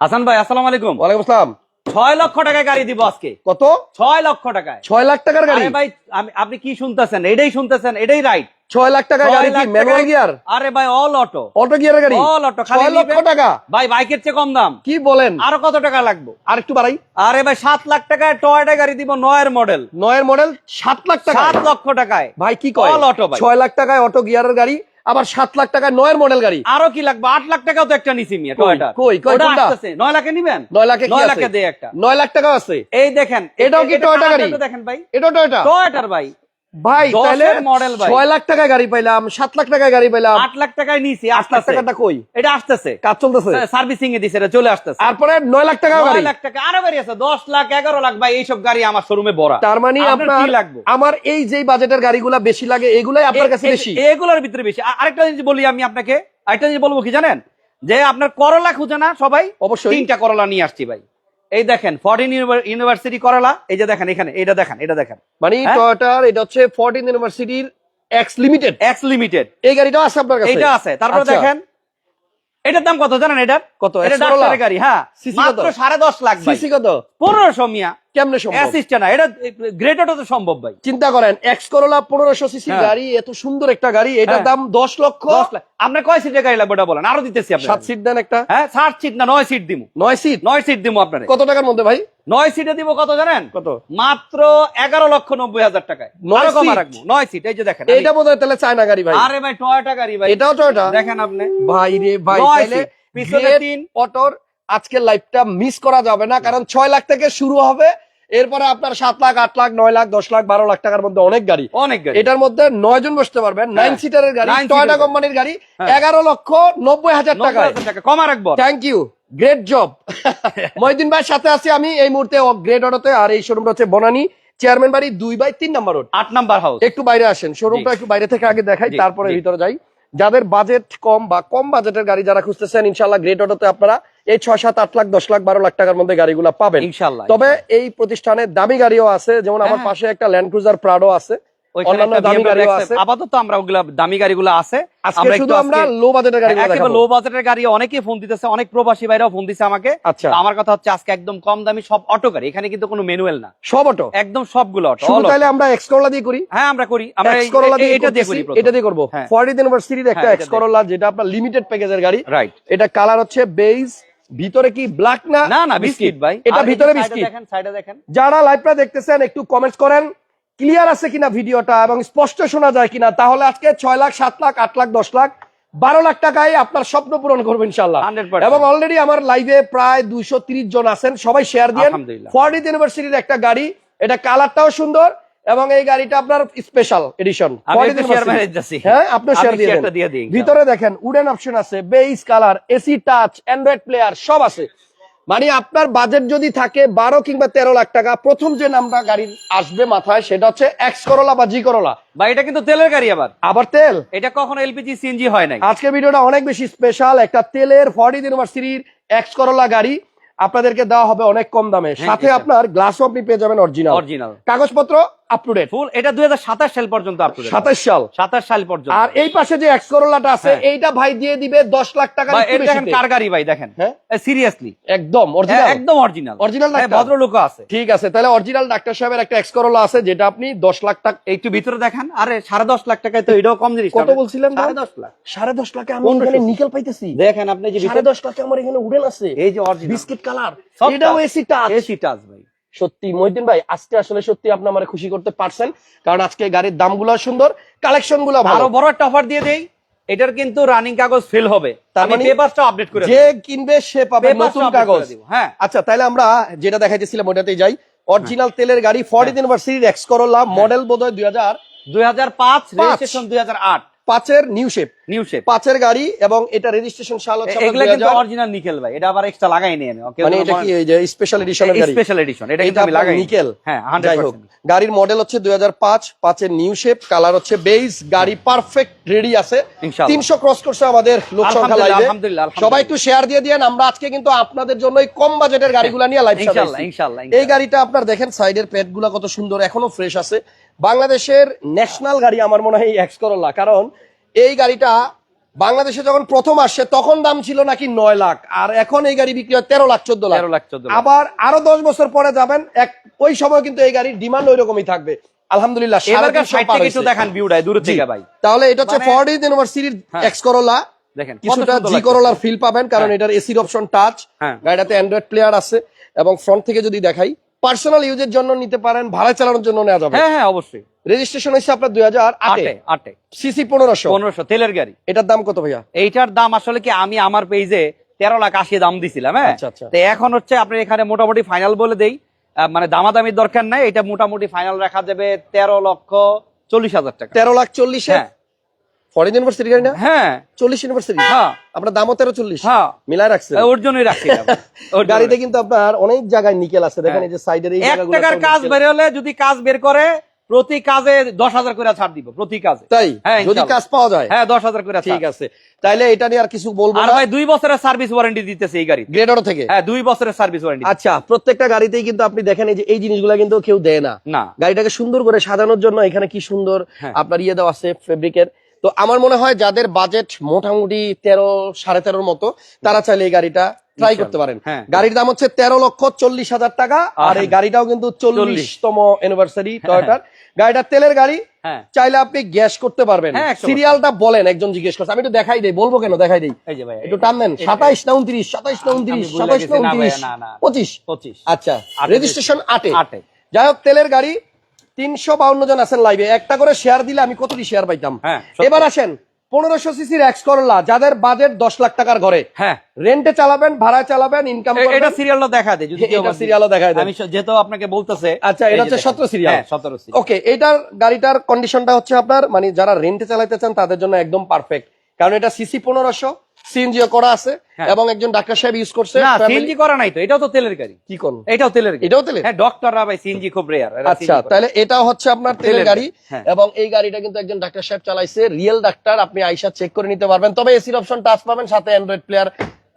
হাসান ভাই আসসালামু আলাইকুম। ওয়ালাইকুম আসসালাম। ছয় লক্ষ টাকায় গাড়ি দিব আজকে। কত? ছয় লক্ষ টাকায়। ছয় লাখ টাকার গাড়ি? ভাই আপনি কি শুনতেছেন? এটাই শুনতেছেন এটাই রাইট ছয় লাখ টাকার গাড়ি কি ম্যানুয়াল গিয়ার আরে ভাই অল অটো অটো গিয়ারের গাড়ি? অল অটো খালি লক্ষ টাকা। ভাই বাইকের চেয়ে কম দাম। কি বলেন? আরও কত টাকা লাগবে? আর একটু বাড়াই। আরে ভাই সাত লাখ টাকায় টয়টা গাড়ি দিব নয়ের মডেল নয়ের মডেল সাত লাখ টাকা। সাত লক্ষ টাকায়। ভাই কি কয়? অল অটো ভাই। ছয় লাখ টাকায় অটো গিয়ারের গাড়ি আবার সাত লাখ টাকা নয়ের মডেল গাড়ি। আরও কি লাগবে? আট লাখ টাকাও তো একটা নিছি কই, কোনটা? নয় লাখে নিবেন? নয় লাখে নয় লাখে দেয় একটা। নয় লাখ টাকা আছে। এই দেখেন এটাও কি টয়টা গাড়ি? দেখেন ভাই? এটাও টয়টা টয়টার ভাই। ভাই দশের তাহলে model ছয় লাখ টাকায় গাড়ি পাইলাম সাত লাখ টাকায় গাড়ি পাইলাম। আট লাখ টাকায় নিছি আট লাখ আসতেছে। টাকাটা কই? এটা আসতেছে। কাজ চলতেছে। সার্ভিসিং এ দিছে এটা চলে আসতেছে। তারপরে নয় লাখ টাকা গাড়ি। নয় লাখ টাকা আরও গাড়ি আছে দশ লাখ এগারো লাখ ভাই এইসব গাড়ি আমার শোরুমে বড় তার মানে আপনার আমার এই যে বাজেটের গাড়িগুলা বেশি লাগে এগুলাই আপনার কাছে বেশি। এগুলোর ভিতরে বেশি। আরেকটা জিনিস বলি আমি আপনাকে আরেকটা জিনিস বলব কি জানেন? যে আপনার করলা খুঁজে না সবাই অবশ্যই। তিনটা করলা নিয়ে আসছি ভাই। এই দেখেন ফরটিন ইউনিভার্সিটি করলা এই যে দেখেন এখানে এটা দেখেন এটা দেখেন। মানে টয়টার টয়োটার এটা হচ্ছে ফরটিন ইউনিভার্সিটির এক্স লিমিটেড এক্স লিমিটেড এই গাড়িটা আছে আপনার কাছে? এটা আছে। তারপর আচ্ছা। দেখেন এটার দাম কত জানেন এটার? কত? এটা ডাক্তারের গাড়ি হ্যাঁ। মাত্র কত? সাড়ে দশ লাখ ভাই। সিসি কত? পনেরোশো মিয়া। কেমনে সম্ভব? অ্যাসিস্ট্যান্ট এটা গ্রেট অটো তো সম্ভব ভাই। চিন্তা করেন এক্স করোলা পনেরোশো সিসির হ্যাঁ। গাড়ি এত সুন্দর একটা গাড়ি এটার হ্যাঁ। দাম দশ লক্ষ। আপনার কয় সিটের গাড়ি লাগবে ওটা বলেন? আরও দিতেছি সাত সিট দেন একটা। হ্যাঁ ষাট সিট না নয় সিট দিব নয় সিট নয় সিট দিব আপনার। কত টাকার মধ্যে ভাই? নয় সিটে দিব কত জানেন? কত? মাত্র এগারো লক্ষ নব্বই হাজার টাকায়। নয় আরও কমা রাখব। নয় সিট এই যে দেখেন এইটা বোধ হয় তাহলে চায়না গাড়ি ভাই। আরে ভাই টয়টা গাড়ি ভাই। এটাও টয়োটা দেখেন আপনি। ভাই রে ভাই পিছনে তিন। অটোর আজকের লাইফটা মিস করা যাবে না কারণ ছয় লাখ থেকে শুরু হবে। এরপরে আপনার সাত লাখ আট লাখ নয় লাখ দশ লাখ বারো লাখ টাকার মধ্যে অনেক গাড়ি। অনেক গাড়ি। এটার মধ্যে নয় জন বসতে পারবেন। হ্যাঁ। নাইন সিটারের গাড়ি টয়টা কোম্পানির গাড়ি হ্যাঁ। এগারো লক্ষ নব্বই হাজার টাকা কমা রাখব। Thank you great job Mohidin ভাইয়ের সাথে আছি আমি এই মুহূর্তে গ্রেট অটোতে আর এই শোরুমটা হচ্ছে বনানী চেয়ারম্যান বাড়ি দুই বাই তিন নাম্বার রোড আট নাম্বার হাউস একটু বাইরে আসেন শোরুমটা একটু বাইরে থেকে আগে দেখাই তারপরে ভিতরে যাই। যাদের বাজেট কম বা কম বাজেটের গাড়ি যারা খুঁজতেছেন ইনশাল্লাহ গ্রেট অটোতে আপনারা এই ছয় সাত আট লাখ দশ লাখ বারো লাখ টাকার মধ্যে গাড়িগুলো পাবেন। তবে এই প্রতিষ্ঠানে দামি গাড়িও আছে যেমন আমার হ্যাঁ। পাশে একটা ল্যান্ড ক্রুজার প্রাডো আছে দামি আপাতত আমরা ওগুলা গাড়িগুলো আছে। লো বাজেটের গাড়ি অনেকেই ফোন দিতেছে অনেক প্রবাসী ভাইরাও ফোন দিছে আমাকে। আচ্ছা। আমার কথা হচ্ছে আজকে একদম কম দামি সব অটো গাড়ি এখানে কিন্তু কোনো ম্যানুয়াল না। সব অটো একদম সবগুলো অটো তাহলে আমরা এক্স করোলা দিয়ে করি? হ্যাঁ আমরা করি। আমরা এটা দিয়ে করি এটা দিয়ে করব। হ্যাঁ। ইউনিভার্সিটির একটা হ্যাঁ, এক্স যেটা আপনার লিমিটেড প্যাকেজের গাড়ি। রাইট এটা কালার হচ্ছে বেজ ভিতরে কি ব্ল্যাক না না না বিস্কিট ভাই। এটা ভিতরে বিস্কিট দেখেন সাইডে দেখেন। যারা লাইভটা দেখতেছেন একটু কমেন্টস করেন ক্লিয়ার আছে কিনা ভিডিওটা এবং স্পষ্ট শোনা যায় কিনা তাহলে আজকে ছয় লাখ সাত লাখ আট লাখ দশ লাখ বারো লাখ টাকায় আপনার স্বপ্ন পূরণ করব ইনশাল্লাহ 100% এবং অলরেডি আমার লাইভে প্রায় দুইশো তিরিশ জন আছেন সবাই শেয়ার দিয়ে আলহামদুলিল্লাহ। ফরিদ ইউনিভার্সিটির একটা গাড়ি এটা কালারটাও সুন্দর এবং এই গাড়িটা আপনার স্পেশাল এডিশন হ্যাঁ আপনি শেয়ার দিয়ে দেন। ভিতরে দেখেন উডেন অপশন আছে base colour AC touch android player সব আছে। মানে আপনার বাজেট যদি থাকে বারো কিংবা তেরো লাখ টাকা প্রথম যে নামটা গাড়ির আসবে মাথায় সেটা হচ্ছে এক্স করোলা বা জি করলা বা এটা কিন্তু তেলের গাড়ি আবার। আবার তেল? এটা কখনো এলপিজি সিএনজি হয় নাই। আজকে ভিডিওটা অনেক বেশি স্পেশাল একটা তেলের ফরিদ ইউনিভার্সিটির এক্স করোলা গাড়ি। আপনাদেরকে দেওয়া হবে অনেক কম দামে। হ্যাঁ, সাথে আপনার গ্লাসও আপনি পেয়ে যাবেন অরিজিনাল অরিজিনাল কাগজপত্র আপ টু ডেট ফুল এটা দুই সাল পর্যন্ত আপ টু সাতাশ সাল। সাতাশ সাল পর্যন্ত। আর এই পাশে যে এক্স করোলাটা আছে হ্যাঁ। এইটা ভাই দিয়ে দিবে দশ লাখ টাকা ভাই, এটা দেখেন কার গাড়ি ভাই দেখেন? হ্যাঁ। সিরিয়াসলি একদম অরিজিনাল একদম অরিজিনাল অরিজিনাল ডাক্তার। ভদ্রলোক আছে। ঠিক আছে তাহলে অরিজিনাল ডাক্তার সাহেবের একটা এক্স করোলা আছে যেটা আপনি দশ লাখ টাকা একটু ভিতরে দেখেন। আরে সাড়ে দশ লাখ টাকায় তো এটাও কম জিনিস। কত বলছিলেন সাড়ে দাম? দশ লাখ। সাড়ে দশ লাখে আমি এখানে নিকেল পাইতেছি। দেখেন আপনি যে লাখে আমার এখানে উডেন আছে। এই যে অরিজিনাল বিস্কিট কালার এটাও এসি টাচ এসি টাচ ভাই। সত্যি মহিদিন ভাই আজকে আসলে সত্যি আপনি আমার খুশি করতে পারছেন কারণ আজকে গাড়ির দামগুলো সুন্দর কালেকশনগুলো ভালো বড় একটা অফার দিয়ে দেই এটার কিন্তু রানিং কাগজ ফেল হবে। তার মানে পেপারটা আপডেট করে যে কিনবে সে পাবে নতুন কাগজ। হ্যাঁ। আচ্ছা তাহলে আমরা যেটা দেখাইতেছিলাম ওটাতেই যাই। অরিজিনাল তেলের গাড়ি ফরিদ ইউনিভার্সিটির এক্স করোলা মডেল বোধহয় দুই হাজার দুই হাজার পাঁচ রেজিস্ট্রেশন দুই হাজার আট। পাঁচের নিউ শেপ নিউ শেপ পাঁচের গাড়ি এবং এটা রেজিস্ট্রেশন সাল হচ্ছে এগুলা কিন্তু অরিজিনাল নিকেল ভাই। এটা আবার এক্সট্রা লাগাই নিয়ে মানে এটা কি এই যে স্পেশাল এডিশনের গাড়ি? স্পেশাল এডিশন এটা কিন্তু আমি লাগাই নিকেল হ্যাঁ যাই হোক 100% গাড়ির মডেল হচ্ছে দুই হাজার পাঁচ পাঁচের নিউ শেপ কালার হচ্ছে বেজ গাড়ি পারফেক্ট রেডি আছে। ইনশাআল্লাহ। তিনশো ক্রস করছে আমাদের লোক সংখ্যা লাইভে আলহামদুলিল্লাহ, সবাই। একটু শেয়ার দিয়ে দিয়েন আমরা আজকে কিন্তু আপনাদের জন্যই কম বাজেটের গাড়িগুলো নিয়ে লাইভ ইনশাআল্লাহ ইনশাআল্লাহ এই গাড়িটা আপনার দেখেন সাইডের প্যাডগুলা কত সুন্দর এখনও ফ্রেশ আছে। বাংলাদেশের ন্যাশনাল গাড়ি আমার মনে হয় এক্স করোলা কারণ এই গাড়িটা বাংলাদেশে যখন প্রথম আসছে তখন দাম ছিল নাকি নয় লাখ আর এখন এই গাড়ি বিক্রি হয় তেরো লাখ চোদ্দ লাখ লাখ চোদ্দ আবার আরও দশ বছর পরে যাবেন এক ওই সময় কিন্তু এই গাড়ির ডিমান্ড ওই রকমই থাকবে আলহামদুলিল্লাহ সাড়ে এবারকার তিনশো সাইড পার থেকে একটু হয়েছে। দেখান ভিউটাই দূর থেকে ভাই তাহলে এটা হচ্ছে মানে- ফর্ড হ্যাঁ। এক্স করোলা দেখেন কিছুটা জি করোলার ফিল পাবেন কারণ হ্যাঁ। এটার এসির অপশন টাচ হ্যাঁ। গাড়িটাতে অ্যান্ড্রয়েড প্লেয়ার আছে এবং ফ্রন্ট থেকে যদি দেখাই পার্সোনাল ইউজের জন্য নিতে পারেন ভাড়া চালানোর জন্য নেওয়া যাবে। হ্যাঁ হ্যাঁ অবশ্যই। রেজিস্ট্রেশন হচ্ছে আপনার দুই হাজার আটে। আটে সিসি পনেরোশো। পনেরোশো তেলের গাড়ি। এটার দাম কত ভাইয়া? এইটার দাম আসলে কি আমি আমার পেজে তেরো লাখ আশি দাম দিছিলাম হ্যাঁ? আচ্ছা, আচ্ছা। তো এখন হচ্ছে আপনি এখানে মোটামুটি ফাইনাল বলে দেই মানে দামাদামির দরকার নাই এটা মোটামুটি ফাইনাল রাখা যাবে তেরো লক্ষ চল্লিশ হাজার টাকা। তেরো লাখ চল্লিশে? হ্যাঁ। ফরেন ইউনিভার্সিটি গাড়ি না? হ্যাঁ। চল্লিশ ইউনিভার্সিটি হ্যাঁ। আপনার দামও তেরো চল্লিশ। হ্যাঁ। মিলায় রাখছে ওর জন্যই গাড়িতে কিন্তু আপনার অনেক জায়গায় নিকেল আছে। দেখেন হ্যাঁ। এই যে সাইডের এই এক টাকার কাজ বের হলে যদি কাজ বের করে প্রতি কাজে দশ হাজার করে ছাড় দিব প্রতি কাজে। তাই? হ্যাঁ, যদি কাজ পাওয়া যায়? হ্যাঁ দশ হাজার করে ঠিক আছে। এটা নিয়ে আর কিছু বলব আর না। ভাই দুই বছরের সার্ভিস ওয়ারেন্টি দিতেছে এই গাড়ি গ্রেডারও থেকে? হ্যাঁ দুই বছরের সার্ভিস ওয়ারেন্টি আচ্ছা প্রত্যেকটা গাড়িতেই কিন্তু আপনি দেখেন এই যে এই জিনিসগুলো কিন্তু কেউ দেয় না। না। গাড়িটাকে সুন্দর করে সাজানোর জন্য এখানে কি সুন্দর হ্যাঁ। আপনার ইয়ে দেওয়া আছে ফেব্রিকের তো আমার মনে হয় যাদের বাজেট মোটামুটি তেরো সাড়ে তেরোর মতো তারা চাইলে এই গাড়িটা ট্রাই করতে পারেন। হ্যাঁ। গাড়ির দাম হচ্ছে তেরো লক্ষ চল্লিশ হাজার টাকা আর এই গাড়িটাও কিন্তু চল্লিশতম অ্যানিভার্সারি টয়টার গাড়িটা তেলের গাড়ি হ্যাঁ। চাইলে আপনি গ্যাস করতে পারবেন। হ্যাঁ, সিরিয়ালটা বলেন একজন জিজ্ঞেস করছে। আমি একটু দেখাই দেই বলব কেন দেখাই দেই? একটু টান দেন। সাতাইশ না উনত্রিশ সাতাইশ না উনত্রিশ সাতাইশ না উনত্রিশ। পঁচিশ। পঁচিশ। আচ্ছা রেজিস্ট্রেশন আটে। আটে। যাই হোক তেলের গাড়ি তিনশো বাউন্ন জন আছেন লাইভে একটা করে শেয়ার দিলে আমি কতটি শেয়ার পাইতাম? হ্যাঁ, এবার আসেন পনেরোশো সিসির এক্স করলা যাদের বাজেট দশ লাখ টাকার ঘরে। হ্যাঁ। রেন্টে চালাবেন ভাড়ায় চালাবেন ইনকাম এটা সিরিয়ালটা দেখা দেয় যদি এটা সিরিয়ালও দেখায় দেন আমি যেহেতু আপনাকে বলতেছে আচ্ছা এটা হচ্ছে সতেরো সিরিয়াল হ্যাঁ সতেরো সিরিয়াল ওকে এটার গাড়িটার কন্ডিশনটা হচ্ছে আপনার মানে যারা রেন্টে চালাতে চান তাদের জন্য একদম পারফেক্ট কারণ এটা সিসি পনেরোশো সিএনজিও করা আছে হ্যাঁ। এবং একজন ডাক্তার সাহেব ইউজ করছে না সিএনজি করা নাই তো এটাও তো তেলের গাড়ি। কি কোন এটাও তেলের গাড়ি। এটাও তেলের? হ্যাঁ ডক্টররা ভাই সিএনজি খুব রেয়ার আচ্ছা তাহলে এটা হচ্ছে আপনার তেলের গাড়ি। হ্যাঁ। এবং এই গাড়িটা কিন্তু একজন ডাক্তার সাহেব চালাইছে রিয়েল ডাক্তার আপনি আইসা চেক করে নিতে পারবেন। তবে এসির অপশন টাচ পাবেন সাথে অ্যান্ড্রয়েড প্লেয়ার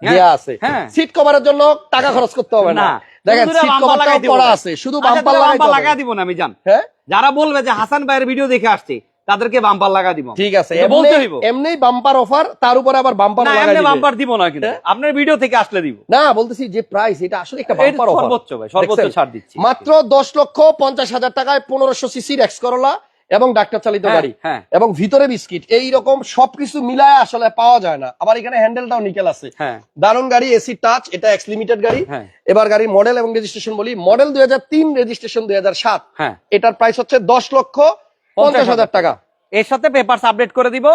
দেয়া আছে। হ্যাঁ। সিট কভারের জন্য টাকা খরচ করতে হবে না। দেখেন সিট কভারটাও করা আছে শুধু আচ্ছা, বাম্পার লাগাই দিব না আমি জান। হ্যাঁ? যারা বলবে যে হাসান ভাইয়ের ভিডিও দেখে আসছে তাদেরকে বাম্পার লাগা দিব। ঠিক আছে বলতে হইব। এমনি বাম্পার অফার তার উপর আবার বাম্পার এমনি দিবে। বাম্পার দিব না কিন্তু। হ্যাঁ? আপনার ভিডিও থেকে আসলে দিব। না বলতেছি যে প্রাইস এটা আসলে একটা বাম্পার অফার সর্বোচ্চ ভাই সর্বোচ্চ ছাড় দিচ্ছি। মাত্র দশ লক্ষ পঞ্চাশ হাজার টাকায় পনেরোশো সিসির এক্স করলা এবং ডাক্তার চালিত হ্যাঁ, গাড়ি। হ্যাঁ। এবং ভিতরে বিস্কিট। এই রকম সবকিছু মিলায় আসলে পাওয়া যায় না। আবার এখানে হ্যান্ডেলটাও নিকেল আছে। দারুণ গাড়ি এসি টাচ এটা এক্স লিমিটেড গাড়ি। এবার গাড়ি মডেল এবং রেজিস্ট্রেশন বলি। মডেল দুই হাজার তিন রেজিস্ট্রেশন দুই হাজার সাত। এটার প্রাইস হচ্ছে দশ লক্ষ পঞ্চাশ হাজার টাকা। এর সাথে পেপারস আপডেট করে দিব।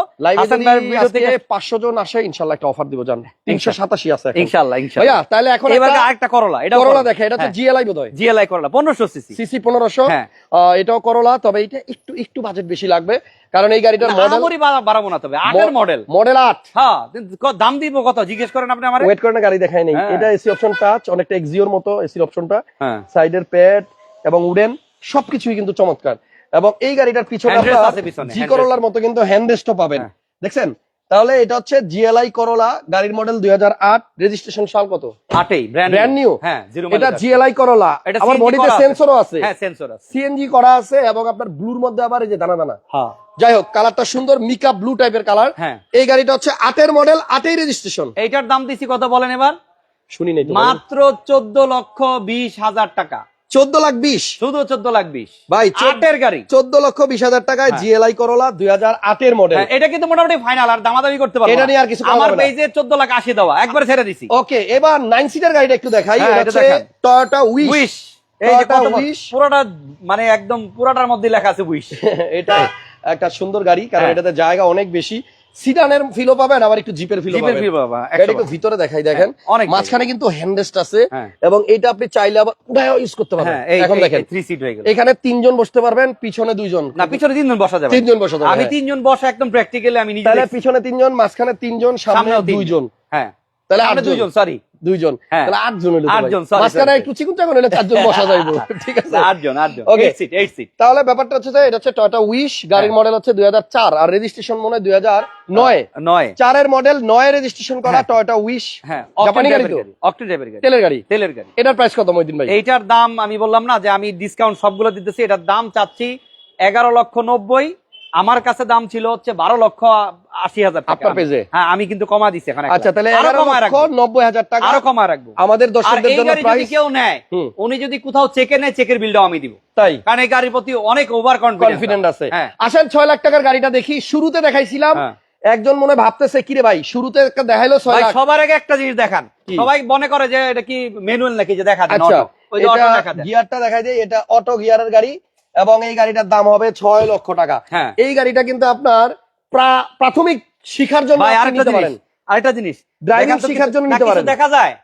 পাঁচশো জন আসে ইনশাল্লাহ একটা অফার দিব জান। তিনশো সাতাশি আছে এখন। ইনশাআল্লাহ তাহলে এখন এবার একটা আরেকটা করলা এটা করোলা দেখে এটা হচ্ছে জিএলআই বোধ হয় জিএলআই করলা পনেরোশো সিসি সিসি পনেরোশো। হ্যাঁ। এটাও করোলা তবে এটা একটু একটু বাজেট বেশি লাগবে। কারণ এই গাড়িটার মডেল আমারই বাড়াবো না তবে। আটের মডেল মডেল আট। হ্যাঁ দাম দিব কত? জিজ্ঞেস করেন আপনি আমার। ওয়েট করে গাড়ি দেখায় নেই। এটা এসি অপশন টাচ অনেকটা এক্সিওর মতো এসির অপশনটা সাইডের প্যাড এবং উডেন সবকিছুই কিন্তু চমৎকার। এবং এই গাড়িটার পিছনে জি। করোলার মতো কিন্তু হ্যান্ডরেস্টও পাবেন। হ্যাঁ। দেখছেন? তাহলে এটা হচ্ছে জিএলআই করোলা গাড়ির মডেল দুই রেজিস্ট্রেশন সাল কত? আটেই ব্র্যান্ড নিউ হ্যাঁ এটা জিএলআই করোলা আমার বডিতে। সেন্সরও আছে। হ্যাঁ সেন্সর আছে। সিএনজি করা আছে এবং আপনার ব্লুর মধ্যে আবার এই যে দানা দানা। হ্যাঁ। যাই হোক কালারটা সুন্দর মিকা ব্লু টাইপের কালার হ্যাঁ। এই গাড়িটা হচ্ছে আটের মডেল আটেই রেজিস্ট্রেশন এইটার দাম দিছি কত বলেন এবার? শুনি নাই মাত্র চোদ্দ লক্ষ বিশ হাজার টাকা। চোদ্দ লাখ বিশ। শুধু চোদ্দ লাখ বিশ। ভাই চোদ্দ- আটের গাড়ি। চোদ্দ লক্ষ বিশ হাজার টাকায় হ্যাঁ। জিএলআই করোলা দুই হাজার আটের মডেল হ্যাঁ, এটা কিন্তু মোটামুটি ফাইনাল আর দামাদামি করতে পারব এটা নিয়ে আর কিছু আমার পেজে চোদ্দ লাখ আশি দেওয়া একবার ছেড়ে দিছি। ওকে এবার নাইন সিটার গাড়িটা একটু দেখাই হ্যাঁ। Toyota Wish. পুরোটা মানে একদম পুরোটার মধ্যে লেখা আছে উইশ এটা একটা সুন্দর গাড়ি কারণ হ্যাঁ। এটাতে জায়গা অনেক বেশি। সিডানের ফিলও পাবেন আবার একটু জিপের ফিলও পাবেন। একটু ভিতরে দেখাই দেখেন। হ্যাঁ, মাঝখানে কিন্তু আছে হ্যাঁ। এবং এটা আপনি চাইলে আবার উঠায় ইউজ করতে পারবেন। হ্যাঁ এখন দেখেন থ্রি সিট হয়ে গেল এখানে তিনজন বসতে পারবেন পিছনে দুইজন। না পিছনে তিনজন বসা যাবে। তিনজন বসা যাবে, আমি। তিনজন বসা একদম প্র্যাকটিক্যালি আমি নিজে তাহলে পিছনে তিনজন মাঝখানে তিনজন সামনে। দুইজন। হ্যাঁ। তাহলে আটজন। দুইজন সরি দুইজন। হ্যাঁ। তাহলে আটজন ভাই। আটজন, মাঝখানে একটু হলে চারজন বসা যাইবো ঠিক আছে? আটজন আটজন। Okay. সিট এইট সিট তাহলে ব্যাপারটা হচ্ছে যে এটা হচ্ছে টয়টা উইশ গাড়ির হ্যাঁ। মডেল হচ্ছে দুই হাজার চার আর রেজিস্ট্রেশন মনে হয় নয়। চারের মডেল নয় রেজিস্ট্রেশন করা হ্যাঁ। টয়টা উইশ হ্যাঁ জাপানি গাড়ি তো? অক্টো ড্রাইভার গাড়ি। তেলের গাড়ি। তেলের গাড়ি। এটার প্রাইস কত ভাই? এইটার দাম আমি বললাম না যে আমি ডিসকাউন্ট সবগুলো দিতেছি এটার দাম চাচ্ছি এগারো লক্ষ নব্বই। আমার কাছে দাম ছিল হচ্ছে বারো লক্ষ আশি হাজার টাকা। পেজে? হ্যাঁ আমি কিন্তু কমা দিচ্ছি এখানে আচ্ছা তাহলে আরও লক্ষ রাখব। নব্বই হাজার টাকা। আরও কমায় রাখব। আমাদের দর্শকদের জন্য প্রাইস কেউ নেয় উনি যদি কোথাও চেকে নেয় চেকের বিলটাও আমি দিব। তাই? কারণ এই গাড়ির প্রতি অনেক ওভার কনফিডেন্ট আছে। হ্যাঁ। আসেন ছয় লাখ টাকার গাড়িটা দেখি। শুরুতে দেখাইছিলাম। হ্যাঁ। একজন মনে ভাবতেছে কিরে ভাই শুরুতে একটা দেখাইলো সবার আগে একটা জিনিস দেখান। সবাই মনে করে যে এটা কি ম্যানুয়াল নাকি? যে দেখা দেন আচ্ছা দেখা গিয়ারটা দেয় এটা অটো গিয়ারের গাড়ি। এবং এই গাড়িটার দাম হবে ছয় লক্ষ টাকা। হ্যাঁ। এই গাড়িটা কিন্তু আপনার প্রাথমিক শিখার জন্য আরেকটা নিতে জিনিস পারেন। আরেকটা জিনিস। Driving দেখান তো শেখার জন্য নিতে পারেন। দেখা যায়?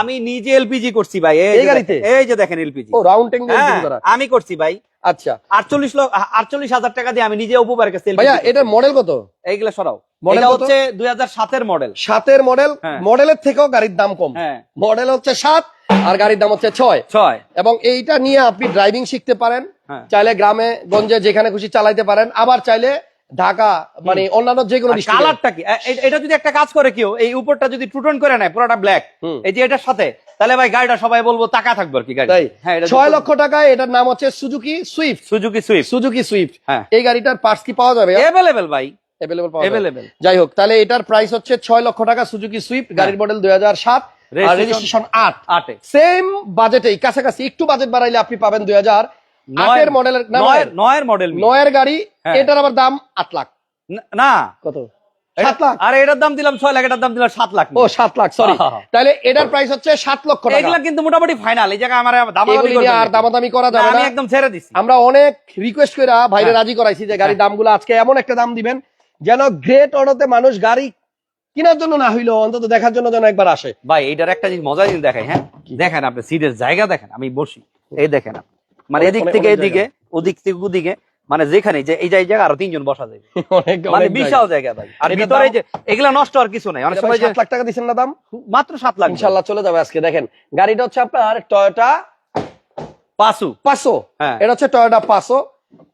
আমি নিজে এলপিজি করছি ভাই এই গাড়িতে? এই যে দেখেন এলপিজি ও রাউন্ডিং হ্যাঁ আমি করছি ভাই। আচ্ছা। আটচল্লিশ লক্ষ আটচল্লিশ হাজার টাকা দিয়ে আমি নিজে উপকারের কাছে ভাইয়া এটার মডেল কত? এইগুলা সরাও। এটা হচ্ছে দুই হাজার সাতের মডেল সাতের মডেল হ্যাঁ। মডেলের থেকেও গাড়ির দাম কম। হ্যাঁ। মডেল হচ্ছে সাত আর গাড়ির দাম হচ্ছে ছয়। ছয়। এবং এইটা নিয়ে আপনি ড্রাইভিং শিখতে পারেন। হ্যাঁ। চাইলে গ্রামে গঞ্জে যেখানে খুশি চালাইতে পারেন। আবার চাইলে ঢাকা মানে অন্যান্য যে কোনো কালারটা কি? এটা যদি একটা কাজ করে কেউ এই উপরটা যদি টুটন করে নেয় পুরোটা ব্ল্যাক এই যে এটার সাথে তাহলে ভাই গাড়িটা সবাই বলব টাকা থাকবে আর কি গাড়ি হ্যাঁ ছয় লক্ষ টাকায় এটার নাম হচ্ছে Suzuki Swift Suzuki Swift Suzuki Swift হ্যাঁ। এই গাড়িটার পার্টস কি পাওয়া যাবে? এভেলেবেল ভাই। অ্যাভেলেবল পাওয়া যাবে। যাই হোক তাহলে এটার প্রাইস হচ্ছে ছয় লক্ষ টাকা সুজুকি সুইফট গাড়ির মডেল দুই হাজার সাত রেজিস্ট্রেশন আট। আটে। সেম বাজেটেই কাছাকাছি একটু বাজেট বাড়াইলে আপনি পাবেন দুই হাজার। আটের মডেলের নয়ের নয়ের। মডেল নয়ের গাড়ি হ্যাঁ। এটার আবার দাম আট লাখ। না কত? সাত এটার দাম দিলাম ছয় লাখ এটার দাম দিলাম সাত লাখ ও সাত লাখ সরি হ্যাঁ, হ্যাঁ। তাহলে এটার প্রাইস হচ্ছে সাত লক্ষ টাকা। এগুলা কিন্তু মোটামুটি ফাইনাল এই জায়গায় আমার দামাদামি এগুলি নিয়ে আর দামাদামি করা যাবে না একদম ছেড়ে দিছি। আমরা অনেক রিকোয়েস্ট করে ভাইরে হ্যাঁ। রাজি করাইছি যে গাড়ির দামগুলো আজকে এমন একটা দাম দিবেন যেন গ্রেট অটোতে মানুষ গাড়ি কেনার জন্য না হইল অন্তত দেখার জন্য যেন একবার আসে। ভাই এটার একটা জিনিস মজা জিনিস দেখাই হ্যাঁ? দেখেন আপনি সিটের জায়গা দেখেন আমি বসি। এই দেখেন আপনি। মানে এদিক থেকে এদিকে ওদিক থেকে ওদিকে মানে যেখানে যে এই যে এই জায়গা আরও তিনজন বসা অনেক মানে বিশাল জায়গা। ভাই। আর ভিতরে যে এগুলা নষ্ট আর কিছু নাই। অনেক সময় যে লাখ টাকা দিচ্ছেন না দাম? মাত্র সাত লাখ। ইনশাল্লাহ চলে যাবে আজকে দেখেন। গাড়িটা হচ্ছে আপনার টয়োটা পাসু পাঁচশো। হ্যাঁ। এটা হচ্ছে টয়োটা পাঁচশো।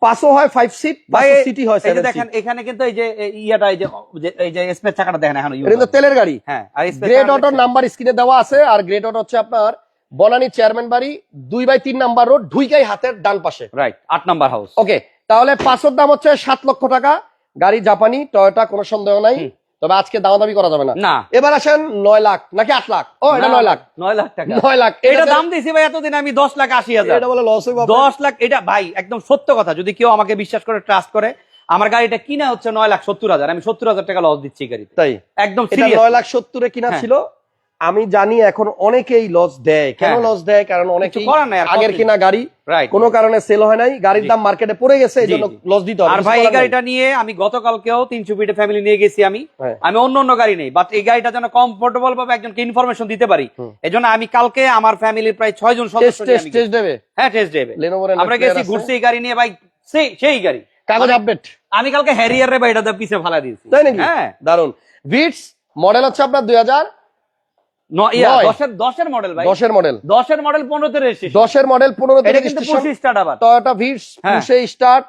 পাঁচশো হয় ফাইভ সিট ভাই সিটি হয় এই দেখেন এখানে কিন্তু এই যে ইয়াটা এই যে যে- এই যে স্পেস চাকাটা দেখেন এখন এটা তেলের গাড়ি। হ্যাঁ আর গ্রেট অটোর নাম্বার স্ক্রিনে দেওয়া আছে আর গ্রেট অটো হচ্ছে আপনার বনানী চেয়ারম্যান বাড়ি দুই বাই তিন নাম্বার রোড ঢুইকাই হাতের ডান পাশে। রাইট আট নাম্বার হাউস ওকে তাহলে পাঁচশোর দাম হচ্ছে সাত লক্ষ টাকা। গাড়ি জাপানি টয়োটা কোনো সন্দেহ নাই। তবে আজকে দামাদামি করা যাবে না। এবার আসেন নয় লাখ নাকি আট লাখ? ও এটা নয় লাখ। নয় লাখ টাকা। নয় লাখ। এটা দাম দিছি ভাই এতদিন আমি দশ লাখ আশি হাজার। এটা বলে লস দশ লাখ এটা ভাই একদম সত্য কথা। যদি কেউ আমাকে বিশ্বাস করে ট্রাস্ট করে আমার গাড়িটা কিনা হচ্ছে নয় লাখ সত্তর হাজার। আমি সত্তর হাজার টাকা লস দিচ্ছি গাড়িতে। তাই? একদম নয় লাখ সত্তরে কিনা হ্যাঁ। ছিল। আমি জানি এখন অনেকেই লস দেয়। কেন হ্যাঁ। লস দেয়? কারণ আর আগের কিনা গাড়ি কোনো কারণে সেল হয় নাই। গাড়ির দাম মার্কেটে পড়ে গেছে এই জন্য লস দিতে হবে। আর ভাই এই গাড়িটা নিয়ে আমি গতকালকেও তিনশো ফিটে ফ্যামিলি নিয়ে গেছি আমি। হ্যাঁ। আমি অন্য অন্য গাড়ি নেই বাট এই গাড়িটা যেন কমফোর্টেবল ভাবে একজনকে ইনফরমেশন দিতে পারি। এই জন্য আমি কালকে আমার ফ্যামিলির প্রায় ছয় জন সদস্য টেস্ট টেস্ট দেবে। হ্যাঁ টেস্ট লেনোভোর আমরা গেছি ঘুরছি এই গাড়ি নিয়ে ভাই সেই সেই গাড়ি। কাগজ আপডেট আমি কালকে হ্যারিয়ার রে ভাই এটা পিছে ফালা দিয়েছি। তাই নাকি? হ্যাঁ। দারুণ ভিটস মডেল হচ্ছে আপনার দুই হাজার। দশের মডেল দশের মডেল দশের মডেল পনেরোতে দশের মডেল পনেরো এটা কিন্তু পঁচিশ স্টার্ট আবার। টয়োটা ভিটস হ্যাঁ। পুষে স্টার্ট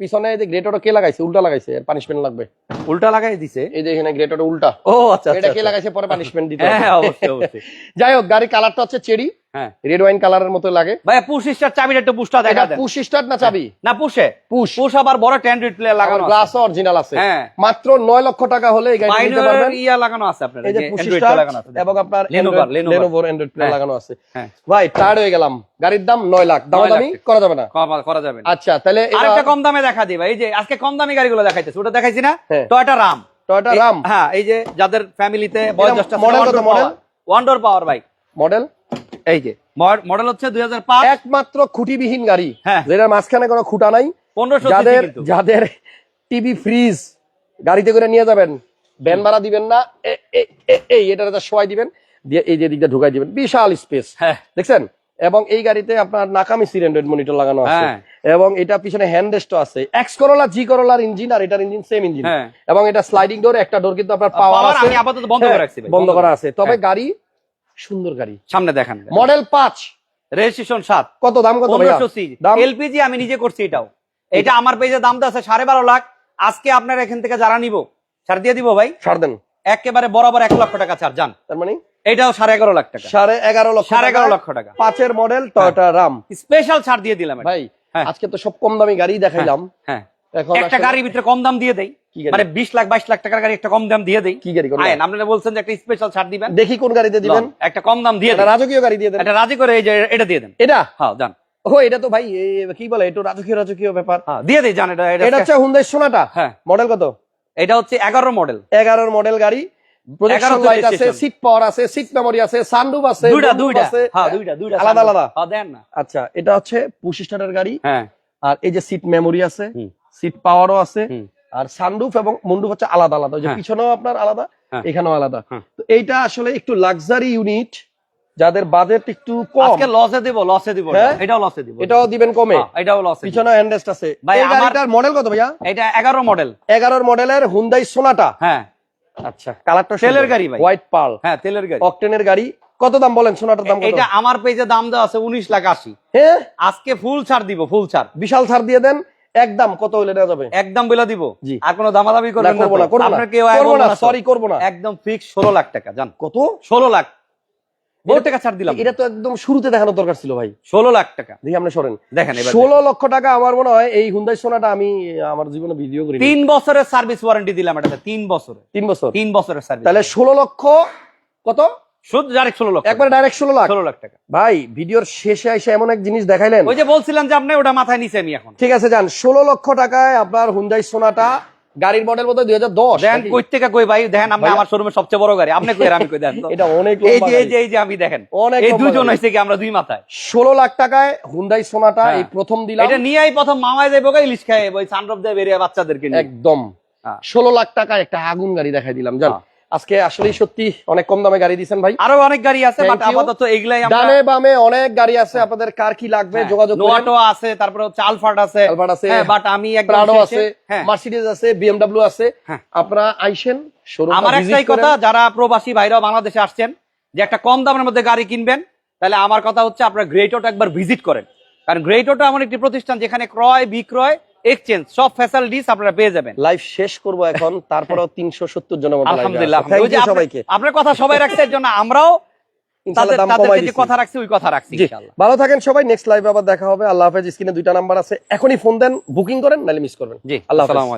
পিছনে এই যে কে লাগাইছে? উল্টা লাগাইছে। পানিশমেন্ট লাগবে। উল্টা লাগাই দিছে? এই যে এখানে উল্টা। ও আচ্ছা এটা আচ্ছা, কে আচ্ছা। লাগাইছে? পরে পানিশমেন্ট দিতে হ্যাঁ হ্যাঁ, অবশ্যই অবশ্যই। যাই হোক গাড়ির কালারটা হচ্ছে চেরি। হ্যাঁ। রেড ওয়াইন কালারের মতো লাগে। ভাই পুশ স্টার চাবিটা একটু পুশটা দেখা দেন। পুশ না চাবি? না পুষে পুশ পুশ আবার বড় ট্যান্ড্রয়েড প্লেয়ার লাগানো গ্লাস অরিজিনাল আছে। হ্যাঁ। মাত্র নয় লক্ষ টাকা হলে এই গাড়ি নিতে পারবেন। ইয়া লাগানো আছে আপনার এই যে পুশ লাগানো আছে। এবং আপনার Lenovo। লেনোভোর অ্যান্ড্রয়েড প্লে হ্যাঁ। লাগানো আছে। হ্যাঁ। ভাই টায়ার্ড হয়ে গেলাম। গাড়ির দাম নয় লাখ। দাম দামি? করা যাবে না। করা যাবে না। আচ্ছা তাহলে আরেকটা কম দামে দেখা দিই ভাই। এই যে আজকে কম দামি গাড়িগুলো দেখাইতেছে ওটা দেখাইছি না? হ্যাঁ। টয়টা রাম টয়োটা রাম হ্যাঁ এই যে যাদের ফ্যামিলিতে বয়োজ্যেষ্ঠ model? Wonder power bike model এই যে। মডেল হচ্ছে দুই হাজার পাঁচ। একমাত্র খুঁটিবিহীন গাড়ি। হ্যাঁ। যেটার মাঝখানে কোনো খুঁটা নাই। যাদের যাদের টিভি ফ্রিজ গাড়িতে করে নিয়ে যাবেন ভ্যান ভাড়া দিবেন না এই এটা দিবেন দিয়ে এই যে দিকটা ঢুকাই দিবেন। বিশাল স্পেস। হ্যাঁ। দেখছেন? এবং এই গাড়িতে আপনার নাকামি সিলিন্ডার মনিটর লাগানো আছে। হ্যাঁ। এবং এটা পিছনে হ্যান্ড রেস্টও আছে। এক্স করোলা জি করোলার ইঞ্জিন আর এটার ইঞ্জিন সেম ইঞ্জিন। এবং এটা স্লাইডিং ডোর একটা ডোর কিন্তু আপনার পাওয়ার আছে। বন্ধ করে আছে। তবে। গাড়ি সুন্দর গাড়ি। সামনে দেখান। মডেল পাঁচ। রেজিস্ট্রেশন সাত। কত দাম কত এলপিজি আমি নিজে করছি এটাও। এটা আমার পেজে দাম তো আছে সাড়ে বারো লাখ। আজকে আপনার এখান থেকে যারা নিব ছাড় দিয়ে দিব ভাই। ছাড় দেন। একেবারে বরাবর এক লক্ষ টাকা ছাড় যান। তার মানে? এটাও সাড়ে এগারো লাখ টাকা। সাড়ে এগারো লক্ষ সাড়ে এগারো লক্ষ টাকা। পাঁচের মডেল টয়োটা রাম স্পেশাল ছাড় দিয়ে দিলাম ভাই হ্যাঁ। আজকে তো সব কম দামি গাড়ি দেখাইলাম। হ্যাঁ। একটা গাড়ির ভিতরে কম দাম দিয়ে গাড়ি? মানে বিশ লাখ বাইশ লাখ টাকার গাড়ি একটা কম দাম দিয়ে দেই। কি গাড়ি করবেন? আয়েন আপনারা বলছেন যে একটা স্পেশাল ছাড় দিবেন। দেখি কোন গাড়িতে দিবেন। একটা কম দাম দিয়ে দেন রাজকীয় গাড়ি দিয়ে দেন। এটা রাজি করে এই যে এটা দিয়ে দেন। এটা? হ্যাঁ জান ও এটা তো ভাই কি বলে একটু রাজকীয় রাজকীয় ব্যাপার। হ্যাঁ দিয়ে দেই জান এটা এটা এটা হচ্ছে হুন্দাই সোনাটা হ্যাঁ। মডেল কত? এটা হচ্ছে এগারো মডেল এগারোর মডেল গাড়ি। প্রজেকশন 11 লাইট আছে সিট পাওয়ার আছে সিট মেমোরি আছে সানরুফ আছে দুইটা দুইটা। আছে। হ্যাঁ দুইটা দুইটা আলাদা আলাদা। হ্যাঁ দেন না। আচ্ছা এটা হচ্ছে পুশ স্টার্টার গাড়ি। হ্যাঁ। আর এই যে সিট মেমোরি আছে। সিট পাওয়ারও আছে। আর সানরুফ এবং মুন্ডুফ হচ্ছে আলাদা আলাদা যে হ্যাঁ। পিছনেও আপনার আলাদা হ্যাঁ। এখানেও আলাদা। হ্যাঁ। তো এইটা আসলে একটু লাক্সারি ইউনিট যাদের বাজেট একটু কম। আজকে লসে দিব লসে দিব? এটাও লসে দিব। এটাও দিবেন কমে। এটাও লসে পিছনে হ্যান্ডরেস্ট আছে। ভাই, গাড়িটার মডেল কত ভাইয়া? এটা এগারো মডেল এগারোর মডেলের হুন্দাই সোনাটা হ্যাঁ। আচ্ছা কালারটা তেলের গাড়ি ভাই। হোয়াইট পার্ল হ্যাঁ তেলের গাড়ি। অকটেনের গাড়ি। কত দাম বলেন সোনাটার দাম কত? এটা আমার পেজে দাম দেওয়া আছে উনিশ লাখ আশি। হ্যাঁ? আজকে ফুল ছাড় দিব ফুল ছাড়। বিশাল ছাড় দিয়ে দেন। একদম কত হলে নেওয়া যাবে? একদম বলে দিব। আর কোনো দামাদামি না করবেন করব না করব না। কেউ করব না সরি করব না। একদম ফিক্স ষোলো লাখ টাকা জান। কত? ষোলো লাখ। টাকা ছাড় দিলাম। এটা তো একদম শুরুতে দেখানোর দরকার ছিল ভাই। ষোলো লাখ টাকা। দেখি আপনি সরেন। দেখেন লক্ষ টাকা আমার মনে হয় এই হুন্দাই সোনাটা আমি আমার জীবনে ভিডিও করি তিন বছরের সার্ভিস ওয়ারেন্টি দিলাম এটাতে বছরে তিন বছর। তিন বছরের সার্ভিস তাহলে ষোলো লক্ষ কত? ডাইরেক্ট ষোলো লক্ষ একবারে ডাইরেক্ট ষোলো লাখ? ষোলো লাখ টাকা। ভাই ভিডিওর শেষে এসে এমন এক জিনিস দেখাইলেন। ওই যে বলছিলাম যে আপনি ওটা মাথায় আমি এখন। ঠিক আছে যান। ষোলো লক্ষ টাকায় আপনার হুন্দাই সোনাটা গাড়ির মডেল বোধ দুই হাজার দশ দেখেন কই থেকে কই? ভাই দেখেন আপনি আমার শোরুমের সবচেয়ে বড় গাড়ি। আপনি কই আমি কই? দেন। এটা অনেক এই যে এই যে এই যে আমি দেখেন। অনেক এই কি আমরা দুই মাথায়। ষোলো লাখ টাকায় হুন্দাই সোনাটা হ্যাঁ। এই প্রথম দিলাম। এটা নিয়েই প্রথম মামায় যাইবো গা ইলিশ খায় ওই সানরফ দিয়ে বেরিয়ে বাচ্চাদেরকে একদম। হ্যাঁ। ষোলো লাখ টাকায় একটা আগুন গাড়ি দেখাই দিলাম জান হ্যাঁ। আজকে আসলেই সত্যি অনেক কম দামে গাড়ি দিচ্ছেন ভাই। আরও অনেক গাড়ি আছে বাট আপাতত এগুলাই আমরা ডানে বামে অনেক গাড়ি আছে আপনাদের কার কি লাগবে হ্যাঁ, যোগাযোগ করেন। নোয়াটো আছে তারপরে হচ্ছে আলফার্ড আছে। আলফার্ড আছে, হ্যাঁ বাট আমি একদম প্রাডো আছে হ্যাঁ। মার্সিডিজ আছে বিএমডব্লিউ আছে। হ্যাঁ। আপনারা আইসেন শোরুম আমার একটাই কথা যারা প্রবাসী ভাইরাও বাংলাদেশে আসছেন যে একটা কম দামের মধ্যে গাড়ি কিনবেন তাহলে আমার কথা হচ্ছে আপনার গ্রেট একবার ভিজিট করেন। কারণ গ্রেট এমন একটি প্রতিষ্ঠান যেখানে ক্রয় বিক্রয় এক্সচেঞ্জ সব ফ্যাসিলিটিস আপনারা পেয়ে যাবেন। লাইভ শেষ করব এখন তারপরেও তিনশো সত্তর জনের মতো আলহামদুলিল্লাহ সবাইকে। আপনার কথা সবাই রাখছে এর জন্য আমরাও কথা রাখছি ওই কথা রাখছি ভালো থাকেন সবাই নেক্সট লাইভে আবার দেখা হবে। আল্লাহ হাফেজ স্ক্রিনে দুইটা নাম্বার আছে। এখনই ফোন দেন বুকিং করেন নাহলে মিস করবেন। জি আল্লাহ